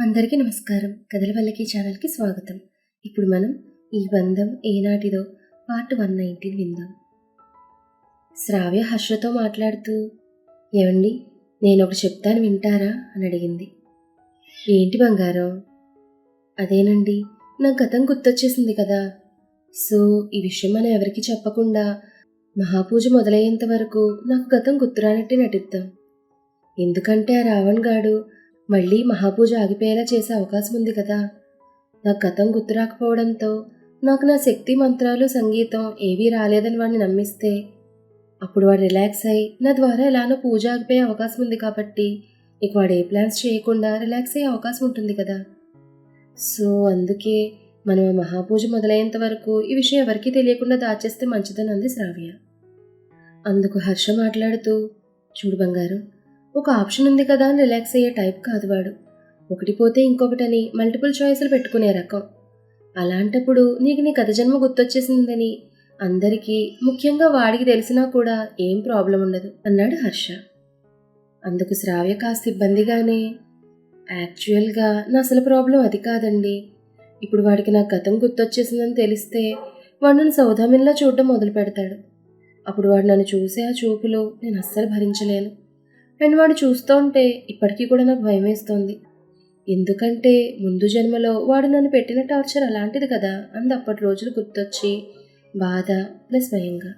అందరికీ నమస్కారం. కథల వల్లకి ఛానల్కి స్వాగతం. ఇప్పుడు మనం ఈ బంధం ఏనాటిదో పార్ట్ వన్ నైన్టీన్ విందాం. శ్రావ్య హర్షతో మాట్లాడుతూ ఏమండి నేను ఒకటి చెప్తాను వింటారా? అని అడిగింది. ఏంటి బంగారం? అదేనండి నా గతం గుర్తొచ్చేసింది కదా. సో ఈ విషయం మనం ఎవరికి చెప్పకుండా మహాపూజ మొదలయ్యేంత వరకు నాకు గతం గుర్తురానట్టే నటిద్దాం. ఎందుకంటే ఆ రావణ్ గాడు మళ్ళీ మహాపూజ ఆగిపోయేలా చేసే అవకాశం ఉంది కదా. నాకు గతం గుర్తు రాకపోవడంతో నాకు నా శక్తి మంత్రాలు సంగీతం ఏవీ రాలేదని వాడిని నమ్మిస్తే అప్పుడు వాడు రిలాక్స్ అయి నా ద్వారా ఎలానో పూజ ఆగిపోయే అవకాశం ఉంది కాబట్టి ఇక వాడు ఏ ప్లాన్స్ చేయకుండా రిలాక్స్ అయ్యే అవకాశం ఉంటుంది కదా. సో అందుకే మనం ఆ మహాపూజ మొదలయ్యేంత వరకు ఈ విషయం ఎవరికీ తెలియకుండా దాచేస్తే మంచిదని అంది శ్రావ్య. అందుకు హర్ష మాట్లాడుతూ చూడు బంగారం ఒక ఆప్షన్ ఉంది కదా అని రిలాక్స్ అయ్యే టైప్ కాదు వాడు. ఒకటి పోతే ఇంకొకటని మల్టిపుల్ చాయిస్లు పెట్టుకునే రకం. అలాంటప్పుడు నీకు నీ కథ జన్మ గుర్తొచ్చేసిందని అందరికీ ముఖ్యంగా వాడికి తెలిసినా కూడా ఏం ప్రాబ్లం ఉండదు అన్నాడు హర్ష. అందుకు శ్రావ్య కాస్త ఇబ్బందిగానే యాక్చువల్గా నా అసలు ప్రాబ్లం అది కాదండి. ఇప్పుడు వాడికి నా గతం గుర్తొచ్చేసిందని తెలిస్తే వాడు నన్ను సౌదామిన్లా చూడడం మొదలు పెడతాడు అప్పుడు వాడు నన్ను చూసే ఆ చూపులో నేను అస్సలు భరించలేను. అండ్ వాడు చూస్తూ ఉంటే ఇప్పటికీ కూడా నాకు భయం వేస్తోంది. ఎందుకంటే ముందు జన్మలో వాడు నన్ను పెట్టిన టార్చర్ అలాంటిది కదా అంది అప్పటి రోజులు గుర్తొచ్చి బాధ ప్లస్ భయంగా.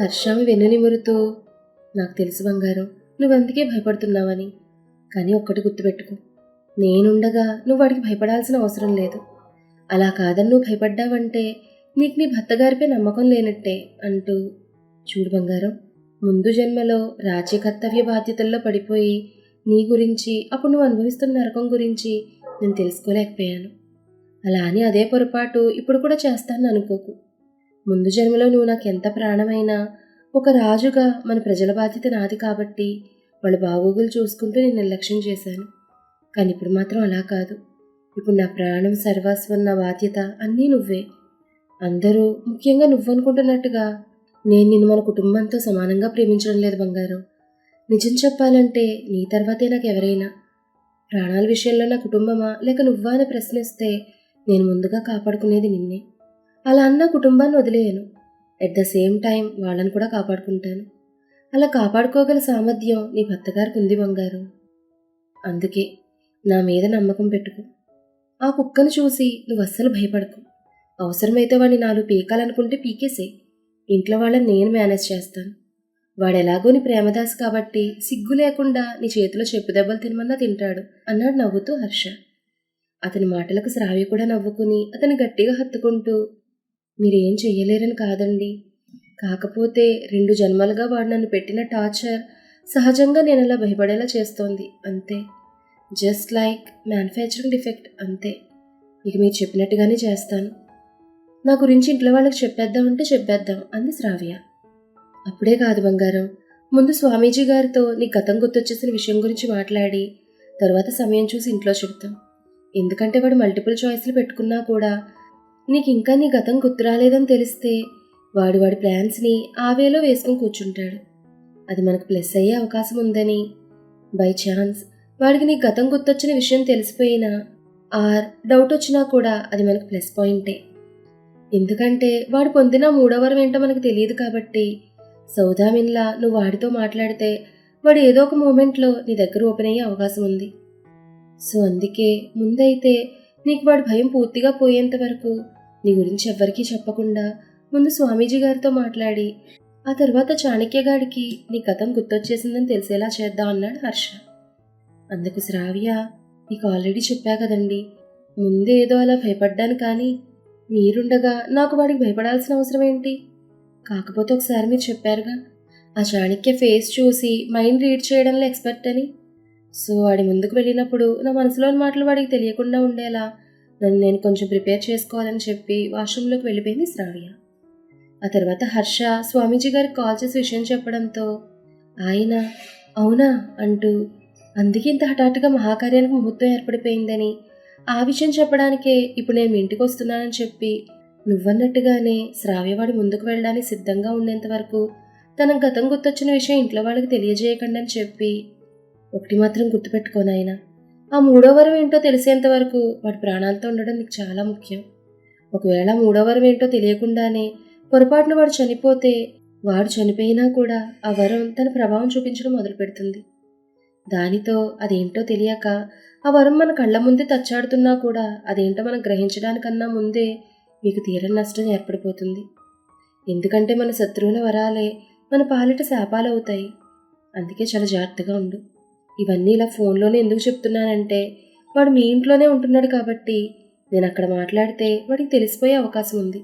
హర్షామి వెన్ను నిమురుతూ నాకు తెలుసు బంగారం నువ్వు అందుకే భయపడుతున్నావని కానీ ఒక్కటి గుర్తుపెట్టుకో. నేనుండగా నువ్వు వాడికి భయపడాల్సిన అవసరం లేదు. అలా కాదని నువ్వు భయపడ్డావంటే నీకు నీ భర్తగారిపై నమ్మకం లేనట్టే అంటూ చూడు బంగారం ముందు జన్మలో రాజ్య కర్తవ్య బాధ్యతల్లో పడిపోయి నీ గురించి అప్పుడు నువ్వు అనుభవిస్తున్న నరకం గురించి నేను తెలుసుకోలేకపోయాను. అలా అని అదే పొరపాటు ఇప్పుడు కూడా చేస్తాను అనుకోకు. ముందు జన్మలో నువ్వు నాకు ఎంత ప్రాణమైనా ఒక రాజుగా మన ప్రజల బాధ్యత నాది కాబట్టి వాళ్ళ బాగోగులు చూసుకుంటూ నేను నిర్లక్ష్యం చేశాను. కానీ ఇప్పుడు మాత్రం అలా కాదు. ఇప్పుడు నా ప్రాణం సర్వస్వం నా బాధ్యత అన్నీ నువ్వే. అందరూ ముఖ్యంగా నువ్వనుకుంటున్నట్టుగా నేను నిన్ను మన కుటుంబంతో సమానంగా ప్రేమించడం లేదు బంగారం. నిజం చెప్పాలంటే నీ తర్వాతే నాకు ఎవరైనా. ప్రాణాల విషయంలో నా కుటుంబమా? లేక నువ్వా అని ప్రశ్నిస్తే నేను ముందుగా కాపాడుకునేది నిన్నే. అలా అన్న కుటుంబాన్ని వదిలేయను. ఎట్ ద సేమ్ టైం వాళ్ళని కూడా కాపాడుకుంటాను. అలా కాపాడుకోగల సామర్థ్యం నీ భర్తగారికి ఉంది బంగారం. అందుకే నా మీద నమ్మకం పెట్టుకో. ఆ కుక్కను చూసి నువ్వు అస్సలు భయపడకు. అవసరమైతే వాడిని నాలుగు పీకాలనుకుంటే పీకేసేయి. ఇంట్లో వాళ్ళని నేను మేనేజ్ చేస్తాను. వాడు ఎలాగో నీ ప్రేమదాస్ కాబట్టి సిగ్గు లేకుండా నీ చేతిలో చెప్పు దెబ్బలు తినమన్నా తింటాడు అన్నాడు నవ్వుతూ హర్ష. అతని మాటలకు శ్రావ్య కూడా నవ్వుకుని అతను గట్టిగా హత్తుకుంటూ మీరేం చెయ్యలేరని కాదండి. కాకపోతే రెండు జన్మలుగా వాడు నన్ను పెట్టిన టార్చర్ సహజంగా నేను అలా భయపడేలా చేస్తోంది. అంతే. జస్ట్ లైక్ మ్యానుఫ్యాక్చరింగ్ డిఫెక్ట్ అంతే. ఇక మీరు చెప్పినట్టుగానే చేస్తాను. నా గురించి ఇంట్లో వాళ్ళకి చెప్పేద్దాం అంటే చెప్పేద్దాం అంది శ్రావ్య. అప్పుడే కాదు బంగారం. ముందు స్వామీజీ గారితో నీ గతం గుర్తొచ్చేసిన విషయం గురించి మాట్లాడి తర్వాత సమయం చూసి ఇంట్లో చెప్తాం ఎందుకంటే వాడు మల్టిపుల్ చాయిస్లు పెట్టుకున్నా కూడా నీకు ఇంకా నీ గతం గుర్తు రాలేదని తెలిస్తే వాడు వాడి ప్లాన్స్ని ఆవేలో వేసుకుని కూర్చుంటాడు. అది మనకు ప్లస్ అయ్యే అవకాశం ఉందని బై ఛాన్స్ వాడికి నీ గతం గుర్తొచ్చిన విషయం తెలిసిపోయినా ఆర్ డౌట్ వచ్చినా కూడా అది మనకు ప్లస్ పాయింటే ఎందుకంటే వాడు పొందిన మూడోవరం ఏంటో మనకు తెలియదు కాబట్టి. సౌదామిన్లా నువ్వు వాడితో మాట్లాడితే వాడు ఏదో ఒక మూమెంట్లో నీ దగ్గర ఓపెన్ అయ్యే అవకాశం ఉంది. సో అందుకే ముందైతే నీకు వాడి భయం పూర్తిగా పోయేంత వరకు నీ గురించి ఎవ్వరికీ చెప్పకుండా ముందు స్వామీజీ గారితో మాట్లాడి ఆ తర్వాత చాణక్యగాడికి నీ కథం గుర్తొచ్చేసిందని తెలిసేలా చేద్దాం అన్నాడు హర్ష. అందుకు శ్రావ్య నీకు ఆల్రెడీ చెప్పా కదండి ముందే ఏదో అలా భయపడ్డాను కానీ మీరుండగా నాకు వాడికి భయపడాల్సిన అవసరం ఏంటి? కాకపోతే ఒకసారి మీరు చెప్పారుగా ఆ చాణక్య ఫేస్ చూసి మైండ్ రీడ్ చేయడంలో ఎక్స్పర్ట్ అని. సో వాడి ముందుకు వెళ్ళినప్పుడు నా మనసులోని మాటలు వాడికి తెలియకుండా ఉండేలా నన్ను నేను కొంచెం ప్రిపేర్ చేసుకోవాలని చెప్పి వాష్రూమ్లోకి వెళ్ళిపోయింది శ్రావ్య. ఆ తర్వాత హర్ష స్వామీజీ గారికి కాల్ చేసి విషయం చెప్పడంతో ఆయన అవునా? అంటూ అందుకే ఇంత హఠాత్తుగా మహాకార్యానికి ముహూర్తం ఏర్పడిపోయిందని ఆ విషయం చెప్పడానికే ఇప్పుడు నేను ఇంటికి వస్తున్నానని చెప్పి నువ్వన్నట్టుగానే శ్రావ్యవాడి ముందుకు వెళ్ళడానికి సిద్ధంగా ఉండేంత వరకు తన గతం గుర్తొచ్చిన విషయం ఇంట్లో వాళ్ళకి తెలియజేయకండి అని చెప్పి ఒకటి మాత్రం గుర్తుపెట్టుకోనాయన ఆ మూడో వరం ఏంటో తెలిసేంత వరకు వాడి ప్రాణాలతో ఉండడం నీకు చాలా ముఖ్యం. ఒకవేళ మూడో వరం ఏంటో తెలియకుండానే పొరపాటున వాడు చనిపోతే వాడు చనిపోయినా కూడా ఆ వరం తన ప్రభావం చూపించడం మొదలు పెడుతుంది దానితో అదేంటో తెలియక ఆ వరం మన కళ్ళ ముందే తచ్చాడుతున్నా కూడా అదేంటో మనం గ్రహించడానికన్నా ముందే మీకు తీరని నష్టం ఏర్పడిపోతుంది. ఎందుకంటే మన శత్రువుల వరాలే మన పాలిట శాపాలవుతాయి. అందుకే చాలా జాగ్రత్తగా ఉండు. ఇవన్నీ ఇలా ఫోన్లోనే ఎందుకు చెప్తున్నానంటే వాడు మీ ఇంట్లోనే ఉంటున్నాడు కాబట్టి నేను అక్కడ మాట్లాడితే వాడికి తెలిసిపోయే అవకాశం ఉంది.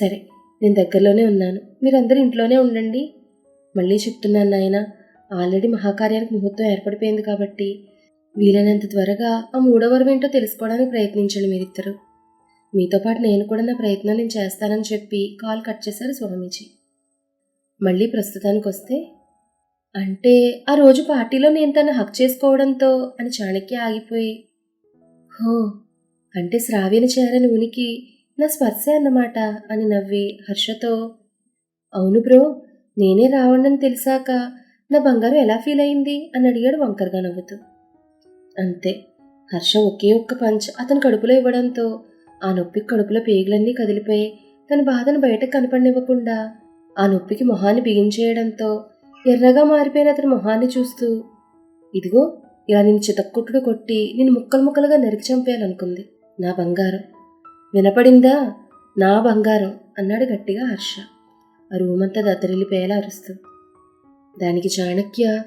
సరే నేను దగ్గరలోనే ఉన్నాను. మీరందరూ ఇంట్లోనే ఉండండి. మళ్ళీ చెప్తున్నాను నాయన ఆల్రెడీ మహాకార్యానికి ముహూర్తం ఏర్పడిపోయింది కాబట్టి వీలైనంత త్వరగా ఆ మూడో ఏంటో తెలుసుకోవడానికి ప్రయత్నించండి మీరిద్దరు. మీతో పాటు నేను కూడా నా ప్రయత్నం నేను చేస్తానని చెప్పి కాల్ కట్ చేశారు స్వామీజీ. మళ్ళీ ప్రస్తుతానికి వస్తే అంటే ఆ రోజు పార్టీలో నేను తను హక్ చేసుకోవడంతో అని చాణక్య ఆగిపోయి హో అంటే శ్రావ్యని చేరని ఉనికి నా స్పర్శే అన్నమాట అని నవ్వి హర్షతో అవును బ్రో నేనే రావణ్ణని తెలిసాక నా బంగారం ఎలా ఫీల్ అయింది అని అడిగాడు వంకరగా నవ్వుతూ. అంతే. హర్ష ఒకే ఒక్క పంచ్ అతని కడుపులో ఇవ్వడంతో ఆ నొప్పికి కడుపులో పేగులన్నీ కదిలిపోయి తన బాధను బయటకు కనపడనివ్వకుండా ఆ నొప్పికి మొహాన్ని బిగించేయడంతో ఎర్రగా మారిపోయిన అతని మొహాన్ని చూస్తూ ఇదిగో ఇలా నేను చితక్కొట్టుడు కొట్టి నేను ముక్కలు ముక్కలుగా నరికి చంపేయాలనుకుంది. నా బంగారం. వినపడిందా? నా బంగారం అన్నాడు గట్టిగా హర్ష. ఆ రూమంతా దద్దరిల్లిపోయేలా అరుస్తూ దానికి చాణక్య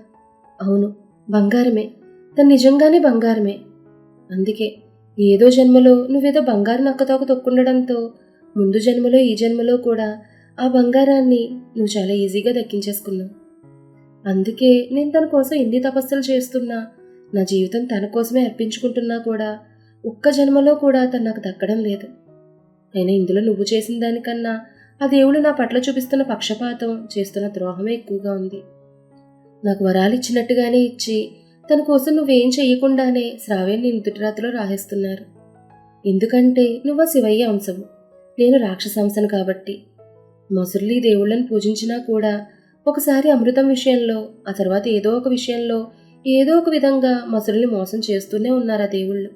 అవును బంగారమే. తను నిజంగానే బంగారమే. అందుకే ఏదో జన్మలో నువ్వేదో బంగారు నక్కతోక తొక్కుండడంతో ముందు జన్మలో ఈ జన్మలో కూడా ఆ బంగారాన్ని నువ్వు చాలా ఈజీగా దక్కించేసుకున్నావు. అందుకే నేను తన కోసం ఎన్ని తపస్సులు చేస్తున్నా నా జీవితం తన కోసమే అర్పించుకుంటున్నా కూడా ఒక్క జన్మలో కూడా తను నాకు దక్కడం లేదు. అయినా ఇందులో నువ్వు చేసిన దానికన్నా ఆ దేవుడు నా పట్ల చూపిస్తున్న పక్షపాతం చేస్తున్న ద్రోహమే ఎక్కువగా ఉంది. నాకు వరాలు ఇచ్చినట్టుగానే ఇచ్చి తన కోసం నువ్వేం చెయ్యకుండానే శ్రావ్యాన్ని నుదుటిరాతిలో రాహేస్తున్నారు. ఎందుకంటే నువ్వు శివయ్య అంశము నేను రాక్షసాంశను కాబట్టి. మొసలి దేవుళ్ళని పూజించినా కూడా ఒకసారి అమృతం విషయంలో ఆ తర్వాత ఏదో ఒక విషయంలో ఏదో ఒక విధంగా మసురుల్ని మోసం చేస్తూనే ఉన్నారు ఆ దేవుళ్ళు.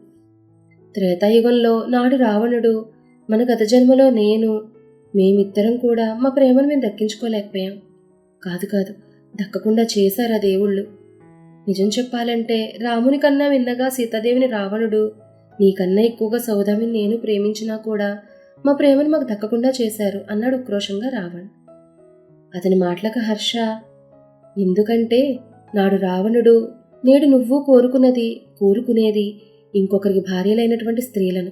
త్రేతాయుగంలో నాడు రావణుడు మన గత జన్మలో నేను మేమిద్దరం కూడా మా ప్రేమను మేము దక్కించుకోలేకపోయాం. కాదు కాదు దక్కకుండా చేశారు ఆ దేవుళ్ళు. నిజం చెప్పాలంటే రాముని కన్నా విన్నగా సీతాదేవిని రావణుడు. నీకన్నా ఎక్కువగా సౌదామిని నేను ప్రేమించినా కూడా మా ప్రేమను మాకు దక్కకుండా చేశారు అన్నాడు ఉక్రోషంగా రావణ్. అతని మాటలకు హర్ష ఎందుకంటే నాడు రావణుడు నేడు నువ్వు కోరుకున్నది కోరుకునేది ఇంకొకరికి భార్యలైనటువంటి స్త్రీలను.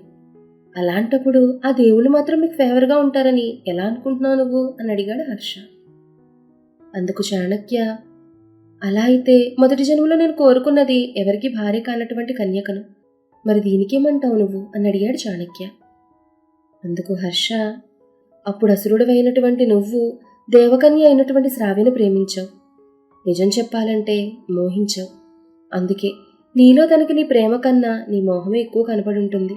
అలాంటప్పుడు ఆ దేవుళ్ళు మాత్రం మీకు ఫేవర్గా ఉంటారని ఎలా అనుకుంటున్నావు నువ్వు? అని అడిగాడు హర్ష. అందుకు చాణక్య అలా అయితే మొదటి జన్మలో నేను కోరుకున్నది ఎవరికి భార్య కానటువంటి కన్యకను. మరి దీనికేమంటావు నువ్వు? అని అడిగాడు చాణక్య. అందుకు హర్ష అప్పుడు అసురుడవైనటువంటి నువ్వు దేవకన్య అయినటువంటి శ్రావ్యను ప్రేమించావు. నిజం చెప్పాలంటే మోహించావు. అందుకే నీలో తనకి నీ ప్రేమ కన్నా నీ మోహమే ఎక్కువ కనపడుంటుంది.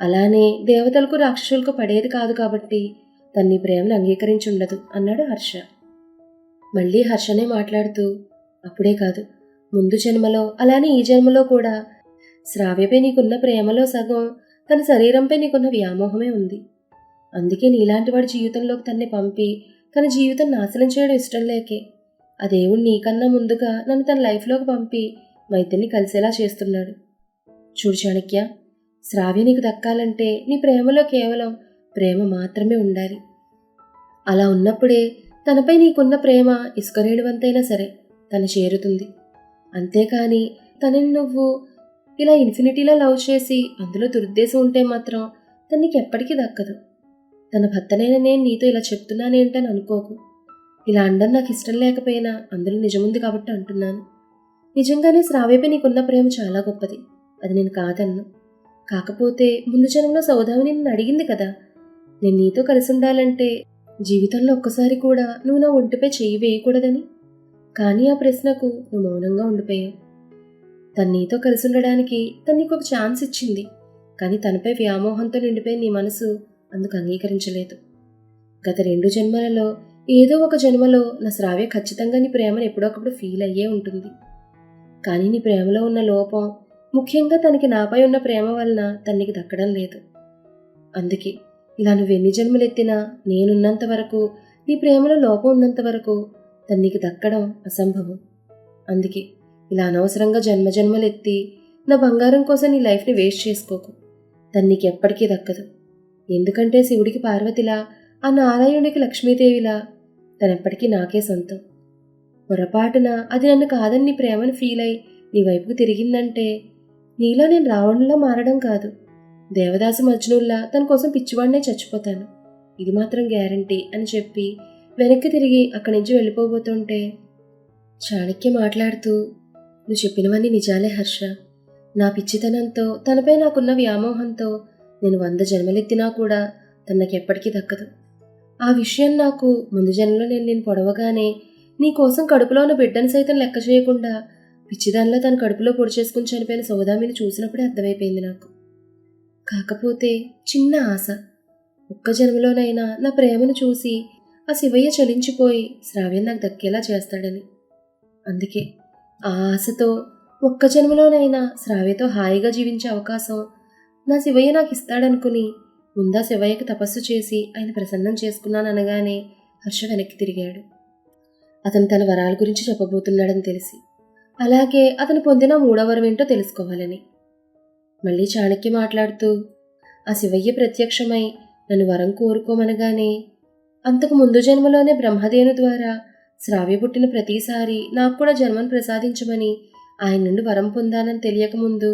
అలానే దేవతలకు రాక్షసులకు పడేది కాదు కాబట్టి తన నీ ప్రేమను అంగీకరించి ఉండదు అన్నాడు హర్ష. మళ్ళీ హర్షనే మాట్లాడుతూ అప్పుడే కాదు. ముందు జన్మలో అలానే ఈ జన్మలో కూడా. శ్రావ్యపై నీకున్న ప్రేమలో సగం తన శరీరంపై నీకున్న వ్యామోహమే ఉంది. అందుకే నీలాంటి వాడి జీవితంలోకి తన్ని పంపి తన జీవితం నాశనం చేయడం ఇష్టం లేకే. ఆ దేవుడు నీకన్నా ముందుగా నన్ను తన లైఫ్లోకి పంపి మా ఇద్దరిని కలిసేలా చేస్తున్నాడు. చూడు చాణక్య శ్రావ్య నీకు దక్కాలంటే నీ ప్రేమలో కేవలం ప్రేమ మాత్రమే ఉండాలి. అలా ఉన్నప్పుడే తనపై నీకున్న ప్రేమ ఇసుకరేడువంతైనా సరే తను చేరుతుంది. అంతేకాని తనని నువ్వు ఇలా ఇన్ఫినిటీలో లవ్ చేసి అందులో దురుద్దేశం ఉంటే మాత్రం తను నీకు ఎప్పటికీ దక్కదు. తన భర్తనైన నేను నీతో ఇలా చెప్తున్నానేంటని అనుకోకు. ఇలా అండం నాకు ఇష్టం లేకపోయినా అందులో నిజముంది కాబట్టి అంటున్నాను. నిజంగానే శ్రావ్యపై నీకున్న ప్రేమ చాలా గొప్పది. అది నేను కాదన్ను. కాకపోతే ముందు జనంలో సౌదామిని నిన్ను అడిగింది కదా. నేను నీతో కలిసి ఉండాలంటే జీవితంలో ఒక్కసారి కూడా నువ్వు నా ఒంటిపై చేయి వేయకూడదని. కానీ ఆ ప్రశ్నకు నువ్వు మౌనంగా ఉండిపోయావు. తను నీతో కలిసి ఉండడానికి తను నీకు ఒక ఛాన్స్ ఇచ్చింది. కానీ తనపై వ్యామోహంతో నిండిపోయి నీ మనసు అందుకు అంగీకరించలేదు. గత రెండు జన్మలలో ఏదో ఒక జన్మలో నా శ్రావ్య ఖచ్చితంగా నీ ప్రేమను ఎప్పుడొకప్పుడు ఫీల్ అయ్యే ఉంటుంది. కానీ నీ ప్రేమలో ఉన్న లోపం ముఖ్యంగా తనకి నాపై ఉన్న ప్రేమ వలన తనకి దక్కడం లేదు. అందుకే ఇలా నువ్వు ఎన్ని జన్మలెత్తినా నేనున్నంత వరకు నీ ప్రేమలో లోపం ఉన్నంత వరకు తనకి దక్కడం అసంభవం. అందుకే ఇలా అనవసరంగా జన్మజన్మలెత్తి నా బంగారం కోసం నీ లైఫ్ని వేస్ట్ చేసుకోకు. తను నీకు ఎప్పటికీ దక్కదు. ఎందుకంటే శివుడికి పార్వతిలా ఆ నారాయణుడికి లక్ష్మీదేవిలా తనెప్పటికీ నాకే సొంతం. పొరపాటున అది నన్ను కాదని నీ ప్రేమను ఫీల్ అయి నీ వైపుకు తిరిగిందంటే నీలో నేను రావణంలో మారడం కాదు. దేవదాసు మజ్నుల్లా తన కోసం పిచ్చివాడినే చచ్చిపోతాను. ఇది మాత్రం గ్యారంటీ అని చెప్పి వెనక్కి తిరిగి అక్కడి నుంచి వెళ్ళిపోబోతుంటే చాణక్య మాట్లాడుతూ నువ్వు చెప్పినవన్నీ నిజాలే హర్ష. నా పిచ్చితనంతో తనపై నాకున్న వ్యామోహంతో నేను వంద జన్మలెత్తినా కూడా తనకెప్పటికీ నాకు ఎప్పటికీ దక్కదు. ఆ విషయం నాకు ముందు జన్మలో నేను నేను పొడవగానే నీ కోసం కడుపులో ఉన్న బిడ్డను సైతం లెక్క చేయకుండా పిచ్చిదానిలో తన కడుపులో పొడి చేసుకుని చనిపోయిన సౌదామిని చూసినప్పుడే అర్థమైపోయింది నాకు. కాకపోతే చిన్న ఆశ. ఒక్క జన్మలోనైనా నా ప్రేమను చూసి ఆ శివయ్య చలించిపోయి శ్రావ్యం నాకు దక్కేలా చేస్తాడని. అందుకే ఆ ఆశతో ఒక్క జన్మలోనైనా శ్రావ్యతో హాయిగా జీవించే అవకాశం నా శివయ్య నాకు ఇస్తాడనుకుని ముందా శివయ్యకి తపస్సు చేసి ఆయన ప్రసన్నం చేసుకున్నాను అనగానే హర్ష వెనక్కి తిరిగాడు. అతను తన వరాల గురించి చెప్పబోతున్నాడని తెలిసి అలాగే అతను పొందిన మూడవరం ఏంటో తెలుసుకోవాలని. మళ్ళీ చాణక్య మాట్లాడుతూ ఆ శివయ్య ప్రత్యక్షమై నన్ను వరం కోరుకోమనగానే అంతకు ముందు జన్మలోనే బ్రహ్మదేవుని ద్వారా శ్రావ్య పుట్టిన ప్రతిసారి నాకు కూడా జన్మను ప్రసాదించమని ఆయన నుండి వరం పొందానని తెలియకముందు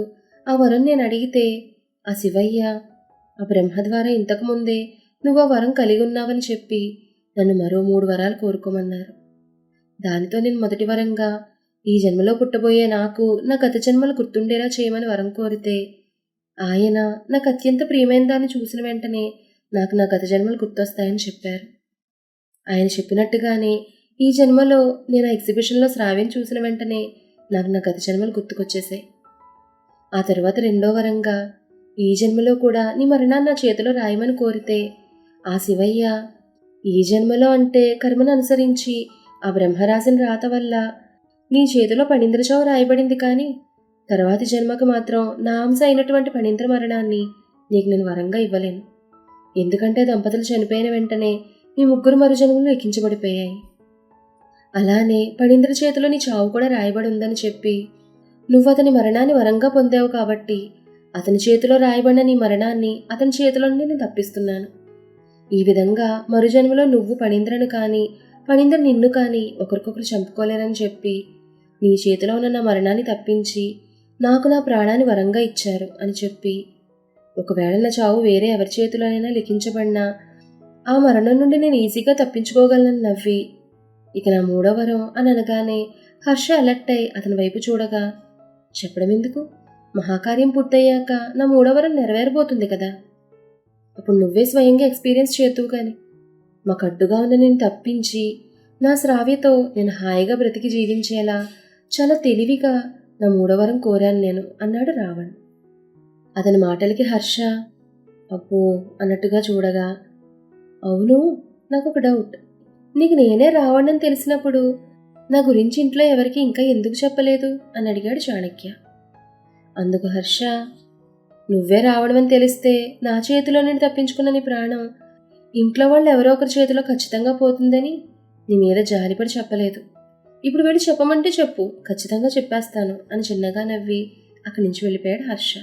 ఆ వరం నేను అడిగితే ఆ శివయ్య ఆ బ్రహ్మ ద్వారా ఇంతకుముందే నువ్వు ఆ వరం కలిగి ఉన్నావని చెప్పి నన్ను మరో మూడు వరాలు కోరుకోమన్నారు. దానితో నేను మొదటి వరంగా ఈ జన్మలో పుట్టబోయే నాకు నా గత జన్మలు గుర్తుండేలా చేయమని వరం కోరితే ఆయన నాకు అత్యంత ప్రియమైన దాన్ని చూసిన వెంటనే నాకు నా గత జన్మలు గుర్తొస్తాయని చెప్పారు. ఆయన చెప్పినట్టుగానే ఈ జన్మలో నేను ఆ ఎగ్జిబిషన్లో శ్రావ్యం చూసిన వెంటనే నాకు నా గత జన్మలు గుర్తుకొచ్చేసాయి ఆ తర్వాత రెండో వరంగా ఈ జన్మలో కూడా నీ మరణాన్ని నా చేతిలో రాయమని కోరితే ఆ శివయ్య ఈ జన్మలో అంటే కర్మను అనుసరించి ఆ బ్రహ్మరాశిని రాత వల్ల నీ చేతిలో పణీంద్రచావు రాయబడింది కానీ తర్వాతి జన్మకు మాత్రం నా అంశ అయినటువంటి పణీంద్ర మరణాన్ని నీకు నేను వరంగా ఇవ్వలేను. ఎందుకంటే దంపతులు చనిపోయిన వెంటనే ఈ ముగ్గురు మరుజనులు ఎక్కించబడిపోయాయి. అలానే పడింద్ర చేతిలో నీ చావు కూడా రాయబడి ఉందని చెప్పి నువ్వు అతని మరణాన్ని వరంగా పొందావు కాబట్టి అతని చేతిలో రాయబడిన నీ మరణాన్ని అతని చేతిలో నుండి నేను తప్పిస్తున్నాను. ఈ విధంగా మరుజన్మలో నువ్వు పణీంద్రను కానీ పణీంద్ర నిన్ను కానీ ఒకరికొకరు చంపుకోలేరని చెప్పి నీ చేతిలో ఉన్న నా మరణాన్ని తప్పించి నాకు నా ప్రాణాన్ని వరంగా ఇచ్చారు అని చెప్పి ఒకవేళ నా చావు వేరే ఎవరి చేతిలోనైనా లిఖించబడినా ఆ మరణం నుండి నేను ఈజీగా తప్పించుకోగలను నవ్వి. ఇక నా మూడో వరం అని అనగానే హర్ష అలర్ట్ అయి అతని వైపు చూడగా చెప్పడం ఎందుకు? మహాకార్యం పూర్తయ్యాక నా మూడో వరం నెరవేరబోతుంది కదా. అప్పుడు నువ్వే స్వయంగా ఎక్స్పీరియన్స్ చేతువు కానీ మాకు అడ్డుగా ఉన్న నేను తప్పించి నా శ్రావ్యతో నేను హాయిగా బ్రతికి జీవించేలా చాలా తెలివిగా నా మూడో వరం కోరాను నేను అన్నాడు రావణ్. అతని మాటలకి హర్ష అబ్బో అన్నట్టుగా చూడగా అవును నాకు ఒక డౌట్. నీకు నేనే రావణని తెలిసినప్పుడు నా గురించి ఇంట్లో ఎవరికి ఇంకా ఎందుకు చెప్పలేదు? అని అడిగాడు చాణక్య. అందుకు హర్ష నువ్వే రావణమని తెలిస్తే నా చేతిలో నేను తప్పించుకున్న నీ ప్రాణం ఇంట్లో వాళ్ళు ఎవరో ఒకరి చేతిలో ఖచ్చితంగా పోతుందని నీ మీద జాలిపడి చెప్పలేదు. ఇప్పుడు వెళ్ళి చెప్పమంటే చెప్పు ఖచ్చితంగా చెప్పేస్తాను అని చిన్నగా నవ్వి అక్కడి నుంచి వెళ్ళిపోయాడు హర్ష.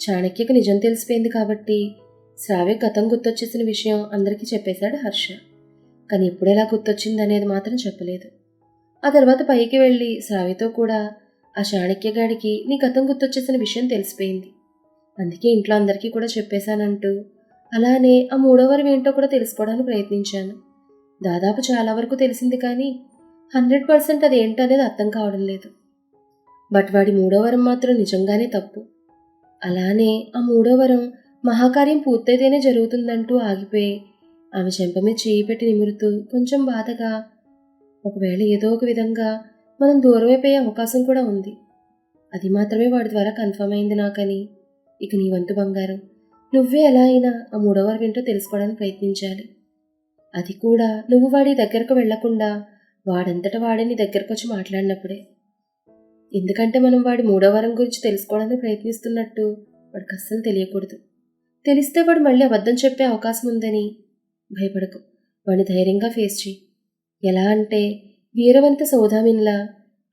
చాణక్యకు నిజం తెలిసిపోయింది కాబట్టి శ్రావ్య గతం గుర్తొచ్చేసిన విషయం అందరికీ చెప్పేశాడు హర్ష. కానీ ఎప్పుడెలా గుర్తొచ్చింది అనేది మాత్రం చెప్పలేదు. ఆ తర్వాత పైకి వెళ్ళి శ్రావ్యతో కూడా ఆ చాణక్యగాడికి నీ గతం గుర్తొచ్చేసిన విషయం తెలిసిపోయింది. అందుకే ఇంట్లో అందరికీ కూడా చెప్పేశానంటూ అలానే ఆ మూడో ఏంటో కూడా తెలుసుకోవడానికి ప్రయత్నించాను. దాదాపు చాలా వరకు తెలిసింది కానీ హండ్రెడ్ పర్సెంట్ అది ఏంటో అనేది అర్థం కావడం లేదు. బట్ వాడి మూడో వరం మాత్రం నిజంగానే తప్పు. అలానే ఆ మూడో వరం మహాకార్యం పూర్తయితేనే జరుగుతుందంటూ ఆగిపోయి ఆమె చెంప మీద చేయి పెట్టి నిమురుతూ కొంచెం బాధగా ఒకవేళ ఏదో ఒక విధంగా మనం దూరం అయిపోయే అవకాశం కూడా ఉంది. అది మాత్రమే వాడి ద్వారా కన్ఫర్మ్ అయింది నాకని. ఇక నీ వంతు బంగారం. నువ్వే ఎలా అయినా ఆ మూడో వింటో ఏంటో తెలుసుకోవడానికి ప్రయత్నించాలి. అది కూడా నువ్వు వాడి దగ్గరకు వెళ్ళకుండా వాడంతట వాడే నీ దగ్గరకు వచ్చి మాట్లాడినప్పుడే. ఎందుకంటే మనం వాడి మూడో వారం గురించి తెలుసుకోవడానికి ప్రయత్నిస్తున్నట్టు వాడికి అస్సలు తెలియకూడదు. తెలిస్తే వాడు మళ్ళీ అబద్ధం చెప్పే అవకాశం ఉందని. భయపడకు. వాడిని ధైర్యంగా ఫేస్ చేయి ఎలా అంటే వీరవంత సౌదామిన్లా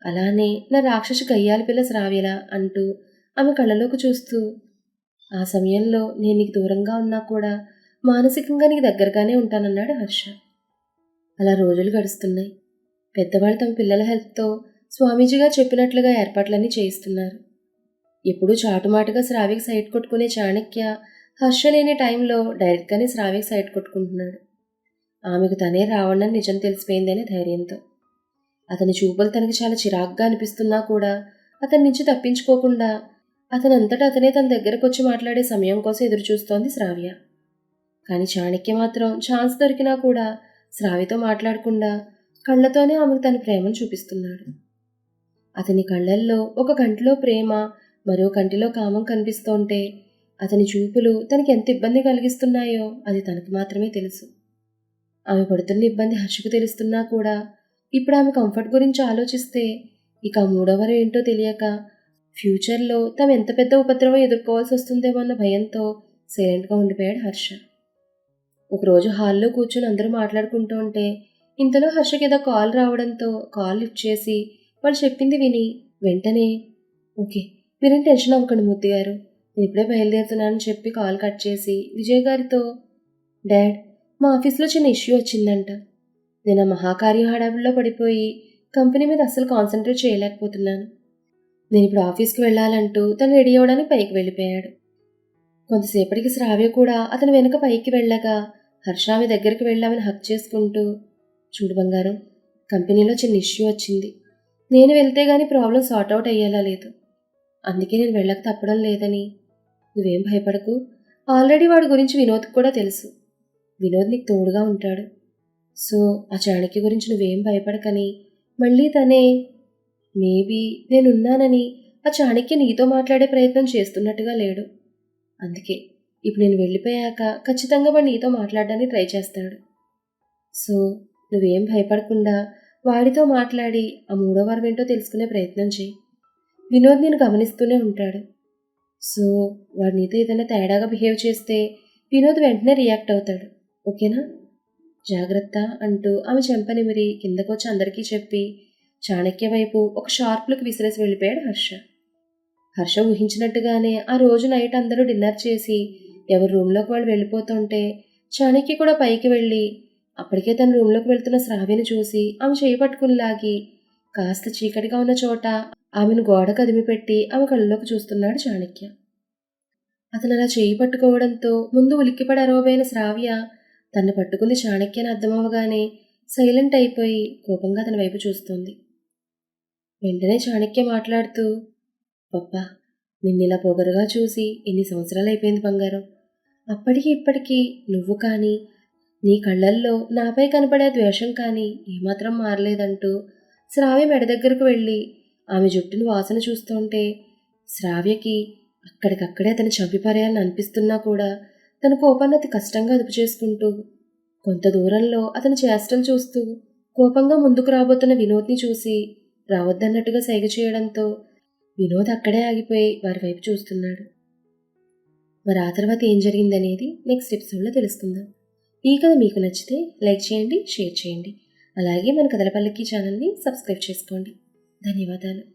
అలానే నా రాక్షస గయ్యాలి పిల్ల శ్రావ్యలా అంటూ ఆమె కళ్ళలోకి చూస్తూ ఆ సమయంలో నేను నీకు దూరంగా ఉన్నా కూడా మానసికంగా నీకు దగ్గరగానే ఉంటానన్నాడు హర్ష. అలా రోజులు గడుస్తున్నాయి. పెద్దవాళ్ళు తమ పిల్లల హెల్త్తో స్వామీజీగా చెప్పినట్లుగా ఏర్పాట్లన్నీ చేయిస్తున్నారు. ఎప్పుడూ చాటుమాటుగా శ్రావ్యకి సైట్ కొట్టుకునే చాణక్య హర్ష లేని టైంలో డైరెక్ట్గానే శ్రావ్యకి సైట్ కొట్టుకుంటున్నాడు. ఆమెకు తనే రావణని నిజం తెలిసిపోయిందనే ధైర్యంతో. అతని చూపులు తనకి చాలా చిరాగ్గా అనిపిస్తున్నా కూడా అతని నుంచి తప్పించుకోకుండా అతనంతటా అతనే తన దగ్గరకు వచ్చి మాట్లాడే సమయం కోసం ఎదురుచూస్తోంది శ్రావ్య. కానీ చాణక్య మాత్రం ఛాన్స్ దొరికినా కూడా శ్రావ్యతో మాట్లాడకుండా కళ్ళతోనే ఆమెకు తన ప్రేమను చూపిస్తున్నాడు. అతని కళ్ళల్లో ఒక కంటిలో ప్రేమ మరో కంటిలో కామం కనిపిస్తోంటే అతని చూపులు తనకి ఎంత ఇబ్బంది కలిగిస్తున్నాయో అది తనకు మాత్రమే తెలుసు. ఆమె పడుతున్న ఇబ్బంది హర్షకు తెలుస్తున్నా కూడా ఇప్పుడు ఆమె కంఫర్ట్ గురించి ఆలోచిస్తే ఇక ఆ మూడవరం ఏంటో తెలియక ఫ్యూచర్లో తమ ఎంత పెద్ద ఉపద్రవం ఎదుర్కోవాల్సి వస్తుందేమో అన్న భయంతో సైలెంట్గా ఉండిపోయాడు హర్ష. ఒకరోజు హాల్లో కూర్చొని అందరూ మాట్లాడుకుంటూ ఉంటే ఇంతలో హర్షకి ఏదో కాల్ రావడంతో కాల్ లిఫ్ట్ చేసి వాళ్ళు చెప్పింది విని వెంటనే ఓకే మీరేం టెన్షన్ అవ్వకండి మూర్తి గారు. నేను ఇప్పుడే బయలుదేరుతున్నానని చెప్పి కాల్ కట్ చేసి విజయ్ గారితో డాడ్ మా ఆఫీస్లో చిన్న ఇష్యూ వచ్చిందంట. నేను ఆ మహాకార్య హడావిడిలో పడిపోయి కంపెనీ మీద అస్సలు కాన్సన్ట్రేట్ చేయలేకపోతున్నాను. నేను ఇప్పుడు ఆఫీస్కి వెళ్ళాలంటూ తను రెడీ అవ్వడానికి పైకి వెళ్ళిపోయాడు. కొంతసేపటికి శ్రావ్య కూడా అతని వెనుక పైకి వెళ్ళగా హర్షామి దగ్గరికి వెళ్ళామని హక్ చేసుకుంటూ చూడు బంగారం కంపెనీలో చిన్న ఇష్యూ వచ్చింది. నేను వెళ్తే గానీ ప్రాబ్లం సార్ట్ అవుట్ అయ్యేలా లేదు. అందుకే నేను వెళ్ళక తప్పడం లేదని నువ్వేం భయపడకు. ఆల్రెడీ వాడి గురించి వినోద్కి కూడా తెలుసు. వినోద్ నీకు తోడుగా ఉంటాడు. సో ఆ చాణక్య గురించి నువ్వేం భయపడకని. మళ్ళీ తనే మేబీ నేనున్నానని ఆ చాణక్య నీతో మాట్లాడే ప్రయత్నం చేస్తున్నట్టుగా లేడు. అందుకే ఇప్పుడు నేను వెళ్ళిపోయాక ఖచ్చితంగా వాడు నీతో మాట్లాడడానికి ట్రై చేస్తాడు. సో నువ్వేం భయపడకుండా వాడితో మాట్లాడి ఆ మూడో వారం ఏంటో తెలుసుకునే ప్రయత్నం చేయి. వినోద్ నేను గమనిస్తూనే ఉంటాడు. సో వాడు నీతో ఏదైనా తేడాగా బిహేవ్ చేస్తే వినోద్ వెంటనే రియాక్ట్ అవుతాడు. ఓకేనా? జాగ్రత్త అంటూ ఆమె చెంపనిమిరి కిందకొచ్చి అందరికీ చెప్పి చాణక్య వైపు ఒక షార్ప్లకు విసిరేసి వెళ్ళిపోయాడు హర్ష. హర్ష ఊహించినట్టుగానే ఆ రోజు నైట్ అందరూ డిన్నర్ చేసి ఎవరి రూమ్లోకి వాళ్ళు వెళ్ళిపోతుంటే చాణక్య కూడా పైకి వెళ్ళి అప్పటికే తన రూమ్లోకి వెళ్తున్న శ్రావ్యని చూసి ఆమె చేయి పట్టుకుని లాగి కాస్త చీకటిగా ఉన్న చోట ఆమెను గోడ కదిమిపెట్టి ఆమె కళ్ళలోకి చూస్తున్నాడు చాణక్య. అతను అలా చేయి పట్టుకోవడంతో ముందు ఉలిక్కిపడి అరవబోయిన శ్రావ్య తన్ను పట్టుకుని చాణక్యని అర్థమవగానే సైలెంట్ అయిపోయి కోపంగా అతని వైపు చూస్తోంది. వెంటనే చాణక్య మాట్లాడుతూ పప్పా నిన్నిలా పొగరుగా చూసి ఎన్ని సంవత్సరాలు అయిపోయింది బంగారం. అప్పటికి ఇప్పటికీ నువ్వు కానీ నీ కళ్ళల్లో నాపై కనపడే ద్వేషం కానీ ఏమాత్రం మారలేదంటూ శ్రావ్య మెడ దగ్గరకు వెళ్ళి ఆమె జుట్టును వాసన చూస్తుంటే శ్రావ్యకి అక్కడికక్కడే అతను చంపిపారేయాలని అనిపిస్తున్నా కూడా తన కోపాన్ని అతి కష్టంగా అదుపు చేసుకుంటూ కొంత దూరంలో అతని చేష్టలు చూస్తూ కోపంగా ముందుకు రాబోతున్న వినోద్ని చూసి రావద్దన్నట్టుగా సైగ చేయడంతో వినోద్ అక్కడే ఆగిపోయి వారి వైపు చూస్తున్నాడు. మరి ఆ తర్వాత ఏం జరిగిందనేది నెక్స్ట్ ఎపిసోడ్లో తెలుసుకుందాం. ఈ కథ మీకు నచ్చితే లైక్ చేయండి షేర్ చేయండి. అలాగే మన కథలపల్లకి ఛానల్ని సబ్స్క్రైబ్ చేసుకోండి. 何はだる？